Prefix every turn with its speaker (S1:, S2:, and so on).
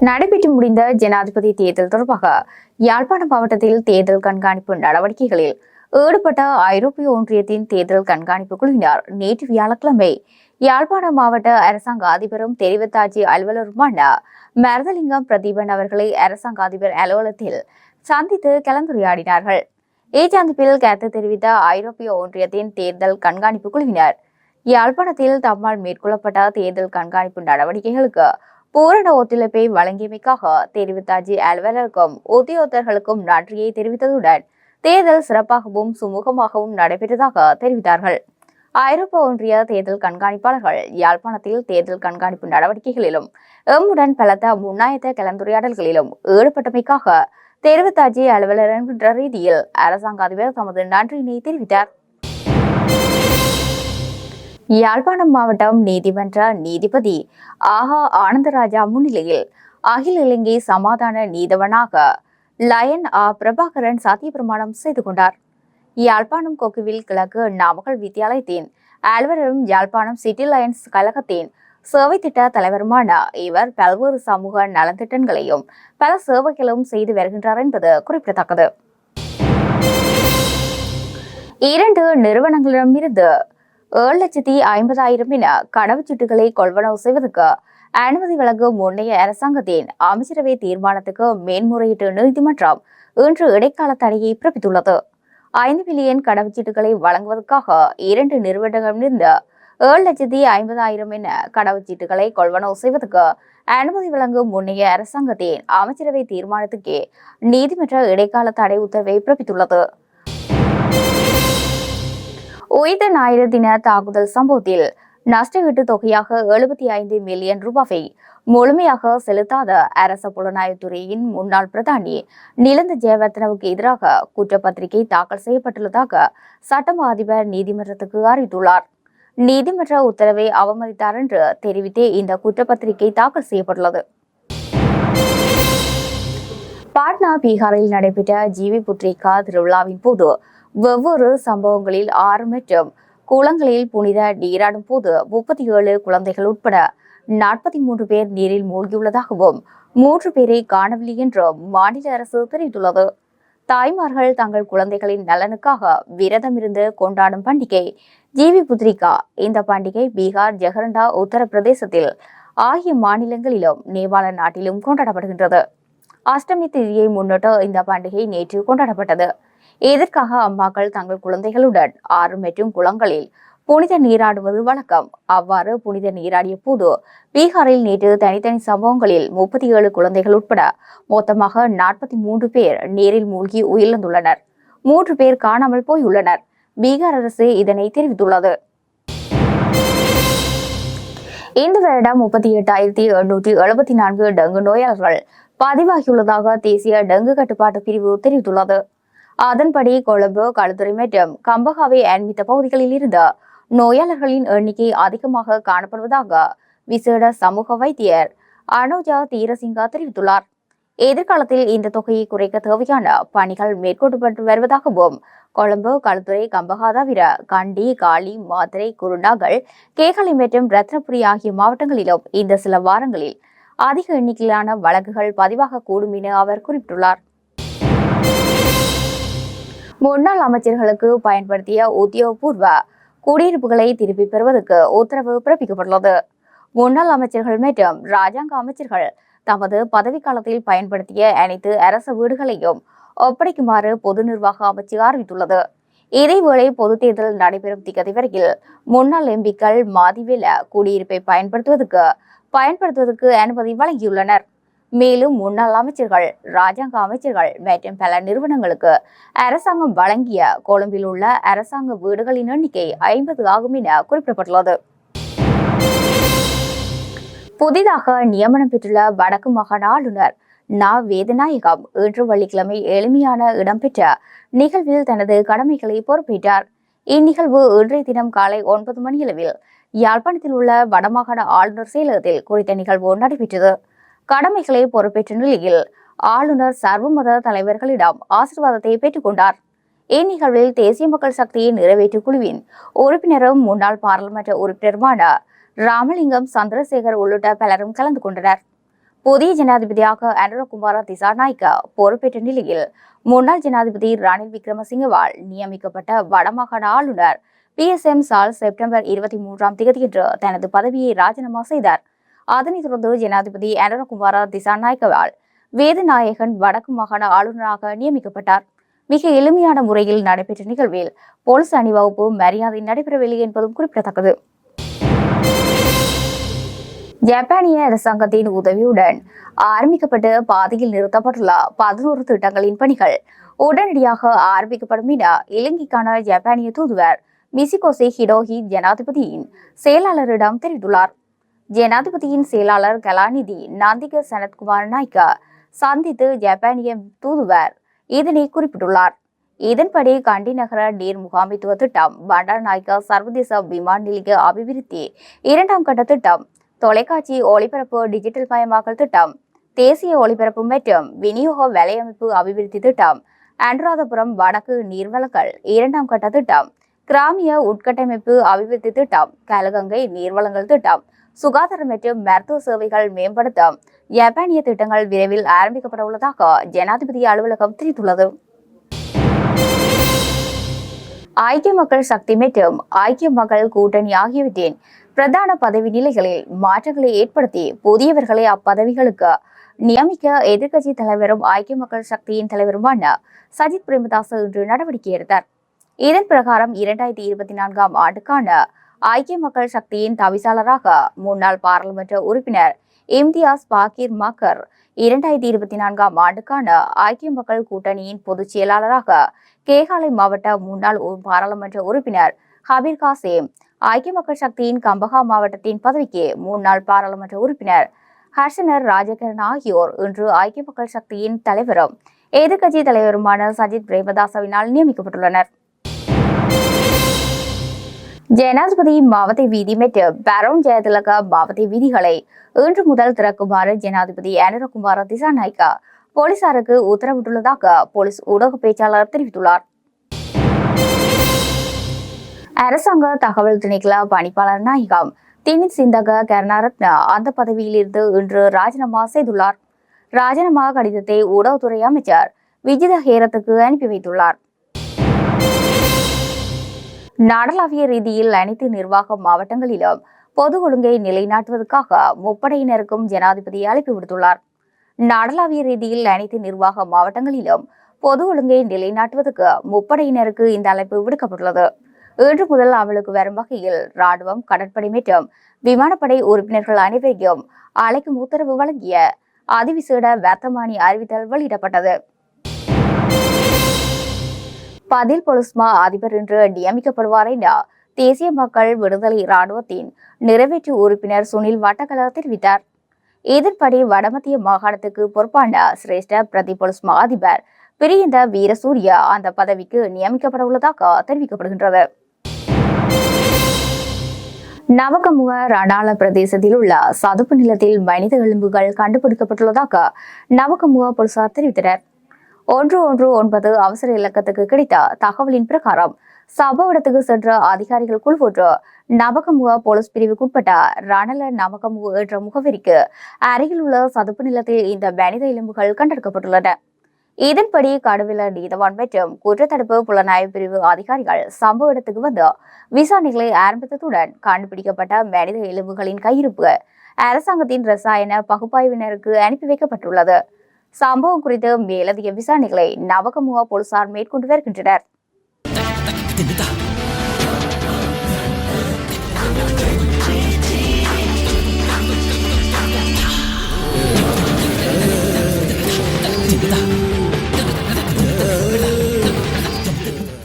S1: நடைபெற்று முடிந்த ஜனாதிபதி தேர்தல் தொடர்பாக யாழ்ப்பாணம் மாவட்டத்தில் தேர்தல் கண்காணிப்பு நடவடிக்கைகளில் ஈடுபட்ட ஐரோப்பிய ஒன்றியத்தின் தேர்தல் கண்காணிப்பு குழுவினர் நேற்று வியாழக்கிழமை யாழ்ப்பாணம் மாவட்ட அரசாங்க அதிபரும் தெரிவத்தாட்சி அலுவலருமான மரதலிங்கம் பிரதீபன் அவர்களை அரசாங்க அதிபர் அலுவலகத்தில் சந்தித்து கலந்துரையாடினார்கள். இச்சந்திப்பில் கருத்து தெரிவித்த ஐரோப்பிய ஒன்றியத்தின் தேர்தல் கண்காணிப்பு குழுவினர் யாழ்ப்பாணத்தில் தம்மால் மேற்கொள்ளப்பட்ட தேர்தல் கண்காணிப்பு நடவடிக்கைகளுக்கு பூரண ஒத்துழைப்பை வழங்கியமைக்காக தெரிவித்தாஜி அலுவலருக்கும் உத்தியோகத்தர்களுக்கும் நன்றியை தெரிவித்ததுடன் தேர்தல் சிறப்பாகவும் சுமூகமாகவும் நடைபெற்றதாக தெரிவித்தார்கள். ஐரோப்பா ஒன்றிய தேர்தல் கண்காணிப்பாளர்கள் யாழ்ப்பாணத்தில் தேர்தல் கண்காணிப்பு நடவடிக்கைகளிலும் எம்முடன் பலத்த முன்னாயத்த கலந்துரையாடல்களிலும் ஈடுபட்டமைக்காக தெரிவித்தாஜி அலுவலர் என்கின்ற ரீதியில் அரசாங்க அதிபர் தமது நன்றியினை தெரிவித்தார். யாழ்ப்பாணம் மாவட்டம் நீதிமன்ற நீதிபதி ஆஹா ஆனந்தராஜா முன்னிலையில் அகில இலங்கை சமாதான நீதவனாக லயன் ஆ பிரபாகரன் சத்தியப்பிரமாணம் செய்து கொண்டார். யாழ்ப்பாணம் கொக்குவில் கிழக்கு நாமக்கல் வித்தியாலயத்தின் அலுவலரும் யாழ்ப்பாணம் சிட்டி லயன்ஸ் கழகத்தின் சேவை திட்ட தலைவருமான இவர் பல்வேறு சமூக நலத்திட்டங்களையும் பல சேவைகளும் செய்து வருகின்றார் என்பது குறிப்பிடத்தக்கது. இரண்டு நிறுவனங்களிடமிருந்து ஏழு லட்சத்தி ஐம்பதாயிரம் என கடவுச்சீட்டுகளை கொள்வனவு செய்வதற்கு அனுமதி வழங்கும் முன்னைய அரசாங்கத்தின் அமைச்சரவை தீர்மானத்துக்கு மேன்முறையீட்டு நீதிமன்றம் இன்று இடைக்கால தடையை பிறப்பித்துள்ளது. ஐந்து மில்லியன் கடவுச்சீட்டுகளை வழங்குவதற்காக இரண்டு நிறுவனங்களிலிருந்து ஏழு லட்சத்தி ஐம்பதாயிரம் என கடவுச்சீட்டுகளை கொள்வனவு செய்வதற்கு அனுமதி வழங்கும் முன்னைய அரசாங்கத்தின் அமைச்சரவை தீர்மானத்துக்கே நீதிமன்ற இடைக்கால தடை உத்தரவை பிறப்பித்துள்ளது. உயிர் ஞாயிறு தின தாக்குதல் சம்பவத்தில் நஷ்டஈட்டு தொகையாக எழுபத்தி ஐந்து மில்லியன் ரூபாவை முழுமையாக செலுத்தாத அரச புலனாய்வுத்துறையின் முன்னாள் பிரதானி நிலந்த ஜெயவர்தனவுக்கு எதிராக குற்றப்பத்திரிகை தாக்கல் செய்யப்பட்டுள்ளதாக சட்டமா அதிபர் நீதிமன்றத்துக்கு அறிவித்துள்ளார். நீதிமன்ற உத்தரவை அவமதித்தார் என்று தெரிவித்தே இந்த குற்றப்பத்திரிகை தாக்கல் செய்யப்பட்டுள்ளது. பாட்னா பீகாரில் நடைபெற்ற ஜீவி புத்ரிகா திருவிழாவின் போது வெவ்வேறு சம்பவங்களில் ஆறு மற்றும் குளங்களில் புனித நீராடும் போது முப்பத்தி ஏழு குழந்தைகள் உட்பட நாற்பத்தி மூன்று பேர் நீரில் மூழ்கியுள்ளதாகவும் மூன்று பேரை காணவில்லை என்றும் மாநில அரசு தெரிவித்துள்ளது. தாய்மார்கள் தங்கள் குழந்தைகளின் நலனுக்காக விரதம் இருந்து கொண்டாடும் பண்டிகை ஜிவி புத்ரிகா. இந்த பண்டிகை பீகார் ஜெகரண்டா உத்தரப்பிரதேசத்தில் ஆகிய மாநிலங்களிலும் நேபாள நாட்டிலும் கொண்டாடப்படுகின்றது. அஷ்டமி திதியை முன்னிட்டு இந்த பண்டிகை நேற்று கொண்டாடப்பட்டது. இதற்காக அம்மாக்கள் தங்கள் குழந்தைகளுடன் ஆறு மற்றும் குளங்களில் புனித நீராடுவது வழக்கம்? அவ்வாறு புனித நீராடிய போது பீகாரில் நேற்று தனித்தனி சம்பவங்களில் முப்பத்தி ஏழு குழந்தைகள் உட்பட மொத்தமாக நாற்பத்தி மூன்று பேர் நீரில் மூழ்கி உயிரிழந்துள்ளனர். மூன்று பேர் காணாமல் போயுள்ளனர். பீகார் அரசு இதனை தெரிவித்துள்ளது. இந்த வருடம் முப்பத்தி எட்டாயிரத்தி எண்ணூற்றி எழுபத்தி நான்கு டெங்கு நோயாளர்கள் பதிவாகியுள்ளதாக தேசிய டெங்கு கட்டுப்பாட்டு பிரிவு தெரிவித்துள்ளது. அதன்படி கொழும்பு களுத்துறை மற்றும் கம்பகாவை அண்மித்த பகுதிகளில் இருந்து நோயாளர்களின் எண்ணிக்கை அதிகமாக காணப்படுவதாக விசேட சமூக வைத்தியர் அனுஜா தீரசிங்கா தெரிவித்துள்ளார். எதிர்காலத்தில் இந்த தொகையை குறைக்க தேவையான பணிகள் மேற்கொள்ளப்பட்டு வருவதாகவும் கொழும்பு களுத்துறை கம்பகா தவிர கண்டி காலி மாத்திரை குருநாகல் கேகலை மற்றும் ரத்னபுரி ஆகிய மாவட்டங்களிலும் இந்த சில வாரங்களில் அதிக எண்ணிக்கையிலான வழக்குகள் பதிவாக கூடும் என அவர் குறிப்பிட்டுள்ளார். முன்னாள் அமைச்சர்களுக்கு பயன்படுத்திய உத்தியோகபூர்வ குடியிருப்புகளை திருப்பி பெறுவதற்கு உத்தரவு பிறப்பிக்கப்பட்டுள்ளது. முன்னாள் அமைச்சர்கள் மற்றும் ராஜாங்க அமைச்சர்கள் தமது பதவிக்காலத்தில் பயன்படுத்திய அனைத்து அரசு வீடுகளையும் ஒப்படைக்குமாறு பொது நிர்வாக அமைச்சு அறிவித்துள்ளது. இதேவேளை பொதுத் தேர்தல் நடைபெறும் திகதி வரையில் முன்னாள் எம்பிக்கள் மாதிவேல குடியிருப்பை பயன்படுத்துவதற்கு பயன்படுத்துவதற்கு அனுமதி வழங்கியுள்ளனர். மேலும் முன்னாள் அமைச்சர்கள் ராஜாங்க அமைச்சர்கள் மற்றும் பல நிறுவனங்களுக்கு அரசாங்கம் வழங்கிய கொழும்பில் உள்ள அரசாங்க வீடுகளின் எண்ணிக்கை ஐம்பது ஆகும் என குறிப்பிடப்பட்டுள்ளது. புதிதாக நியமனம் பெற்றுள்ள வடக்கு மாகாண ஆளுநர் நா. வேதநாயகம் இன்று வெள்ளிக்கிழமை எளிமையான இடம்பெற்ற நிகழ்வில் தனது கடமைகளை பொறுப்பேற்றார். இந்நிகழ்வு இன்றைய தினம் காலை ஒன்பது மணியளவில் யாழ்ப்பாணத்தில் உள்ள வடமாகாண ஆளுநர் செயலகத்தில் குறித்த நிகழ்வு நடைபெற்றது. கடமைகளை பொறுப்பேற்ற நிலையில் ஆளுநர் சர்வமத தலைவர்களிடம் ஆசீர்வாதத்தை பெற்றுக்கொண்டார். இந்நிகழ்வில் தேசிய மக்கள் சக்தியை நிறைவேற்று குழுவின் உறுப்பினரும் முன்னாள் பாராளுமன்ற உறுப்பினருமான ராமலிங்கம் சந்திரசேகர் உள்ளிட்ட பலரும் கலந்து கொண்டனர். புதிய ஜனாதிபதியாக அனுரகுமார திசாநாயக்க பொறுப்பேற்ற நிலையில் முன்னாள் ஜனாதிபதி ரணில் விக்ரமசிங்கவால் நியமிக்கப்பட்ட வடமாகாண ஆளுநர் P S M Charles September இருபத்தி மூன்றாம் தேதியன்று தனது பதவியை ராஜினாமா செய்தார். அதனைத் தொடர்ந்து ஜனாதிபதி அனுரகுமார திசாநாயக்கவால் வேதநாயகன் வடக்கு மாகாண ஆளுநராக நியமிக்கப்பட்டார். மிக எளிமையான முறையில் நடைபெற்ற நிகழ்வில் போலீஸ் அணிவகுப்பு மரியாதை நடைபெறவில்லை என்பதும் குறிப்பிடத்தக்கது. ஜப்பானிய அரசாங்கத்தின் உதவியுடன் ஆரம்பிக்கப்பட்டு பாதையில் நிறுத்தப்பட்டுள்ள பதினோரு திட்டங்களின் பணிகள் உடனடியாக ஆரம்பிக்கப்படும் என இலங்கைக்கான ஜப்பானிய தூதுவர் மிசிகோசி ஹிடோஹி ஜனாதிபதியின் செயலாளரிடம் தெரிவித்துள்ளார். ஜனாதிபதியின் செயலாளர் கலாநிதி நந்திக சனத்குமார் நாய்க்கா சந்தித்து ஜப்பானிய தூதுவர் இதனை குறிப்பிட்டுள்ளார். இதன்படி கண்டி நகர நீர் முகாமைத்துவ திட்டம் பண்டாரநாயக்கா சர்வதேச விமான நிலைய அபிவிருத்தி இரண்டாம் கட்ட திட்டம் தொலைக்காட்சி ஒளிபரப்பு டிஜிட்டல் மயமாக்கல் திட்டம் தேசிய ஒளிபரப்பு மற்றும் விநியோக வலையமைப்பு அபிவிருத்தி திட்டம் அனுராதபுரம் வடக்கு நீர்வளங்கள் இரண்டாம் கட்ட திட்டம் கிராமிய உட்கட்டமைப்பு அபிவிருத்தி திட்டம் கலகங்கை நீர்வளங்கள் திட்டம் சுகாதாரம் மற்றும் மருத்துவ சேவைகள் மேம்படுத்த ஜப்பானிய திட்டங்கள் விரைவில் ஆரம்பிக்கப்பட உள்ளதாக ஜனாதிபதி அலுவலகம் தெரிவித்துள்ளது. ஐக்கிய மக்கள் சக்தி மற்றும் ஐக்கிய மக்கள் கூட்டணி ஆகியவற்றின் பிரதான பதவி நிலைகளில் மாற்றங்களை ஏற்படுத்தி புதியவர்களை அப்பதவிகளுக்கு நியமிக்க எதிர்க்கட்சி தலைவரும் ஐக்கிய மக்கள் சக்தியின் தலைவருமான சஜித் பிரேமதாஸ் இன்று நடவடிக்கை எடுத்தார். இதன் பிரகாரம் இரண்டாயிரத்தி இருபத்தி நான்காம் ஆண்டுக்கான ஐக்கிய மக்கள் சக்தியின் தவிசாளராக முன்னாள் பாராளுமன்ற உறுப்பினர் இம்தியாஸ் பாக்கீர் மக்கர் இரண்டாயிரத்தி இருபத்தி நான்காம் ஆண்டுக்கான ஐக்கிய மக்கள் கூட்டணியின் பொதுச் செயலாளராக கேகாலை மாவட்ட முன்னாள் பாராளுமன்ற உறுப்பினர் ஹபீர் காசேம் ஐக்கிய மக்கள் சக்தியின் கம்பகா மாவட்டத்தின் பதவிக்கு முன்னாள் பாராளுமன்ற உறுப்பினர் ஹர்ஷனர் ராஜகரன் ஆகியோர் இன்று ஐக்கிய மக்கள் சக்தியின் தலைவரும் எதிர்க்கட்சி தலைவருமான சஜித் பிரேமதாசவினால் நியமிக்கப்பட்டுள்ளனர். ஜனாதிபதி மாவட்ட வீதி மற்றும் பரோன் ஜெயதிலக மாவட்ட வீதிகளை இன்று முதல் திறக்குமாறு ஜனாதிபதி அனுரகுமார திசாநாயக்கா போலீசாருக்கு உத்தரவிட்டுள்ளதாக போலீஸ் ஊடக பேச்சாளர் தெரிவித்துள்ளார் அரசாங்க தகவல் திணைக்கள பணிப்பாளர் நாயகம் தினி சிந்தக கருணாரத்ன அந்த பதவியிலிருந்து இன்று ராஜினாமா செய்துள்ளார் ராஜினாமா கடிதத்தை ஊடகத்துறை அமைச்சர் விஜித ஹேரத்துக்கு அனுப்பி வைத்துள்ளார் நாடளாவிய ரீதியில் அனைத்து நிர்வாக மாவட்டங்களிலும் பொது ஒழுங்கை நிலைநாட்டுவதற்காக முப்படையினருக்கும் ஜனாதிபதி அழைப்பு விடுத்துள்ளார். நாடளாவிய ரீதியில் அனைத்து நிர்வாக மாவட்டங்களிலும் பொது ஒழுங்கை நிலைநாட்டுவதற்கு முப்படையினருக்கு இந்த அழைப்பு விடுக்கப்பட்டுள்ளது. இன்று முதல் அமலுக்கு வரும் வகையில் ராணுவம் கடற்படை மற்றும் விமானப்படை உறுப்பினர்கள் அனைவரையும் அழைக்கும் உத்தரவு வழங்கிய அதிவிசேட வர்த்தமானி அறிவித்தல் வெளியிடப்பட்டது. பதில் பொலிஸ்மா அதிபர் என்று நியமிக்கப்படுவார் என தேசிய மக்கள் விடுதலை இராணுவத்தின் நிறைவேற்று உறுப்பினர் சுனில் வட்டக்கல தெரிவித்தார். இதன்படி வடமத்திய மாகாணத்துக்கு பொறுப்பான சிரேஷ்ட பிரதி பொலிஸ்மா அதிபர் பிரியந்த வீரசூர்யா அந்த பதவிக்கு நியமிக்கப்பட உள்ளதாக தெரிவிக்கப்படுகின்றது. நவகமுக ரணால பிரதேசத்தில் உள்ள சதுப்பு நிலத்தில் மனித எலும்புகள் கண்டுபிடிக்கப்பட்டுள்ளதாக நவகமுக போலீசார் தெரிவித்தனர். ஒன்று ஒன்று ஒன்பது அவசர இலக்கத்துக்கு கிடைத்த தகவலின் பிரகாரம் சம்பவ இடத்துக்கு சென்ற அதிகாரிகள் குழு ஒன்று நவகமுக போலீஸ் பிரிவுக்குட்பட்ட ரணல நவகமுக என்ற முகவரிக்கு அருகில் உள்ள சதுப்பு நிலத்தில் இந்த மனித எலும்புகள் கண்டெடுக்கப்பட்டுள்ளன. இதன்படி கடுவில நீதவான் மற்றும் குற்றத்தடுப்பு புலனாய்வு பிரிவு அதிகாரிகள் சம்பவ இடத்துக்கு வந்து விசாரணைகளை ஆரம்பித்ததுடன் கண்டுபிடிக்கப்பட்ட மனித எலும்புகளின் கையிருப்பு அரசாங்கத்தின் ரசாயன பகுப்பாய்வினருக்கு அனுப்பி வைக்கப்பட்டுள்ளது. சம்பவம் குறித்து மேலதிக விசாரணைகளை நவகமுகா போலீசார் மேற்கொண்டு வருகின்றனர்.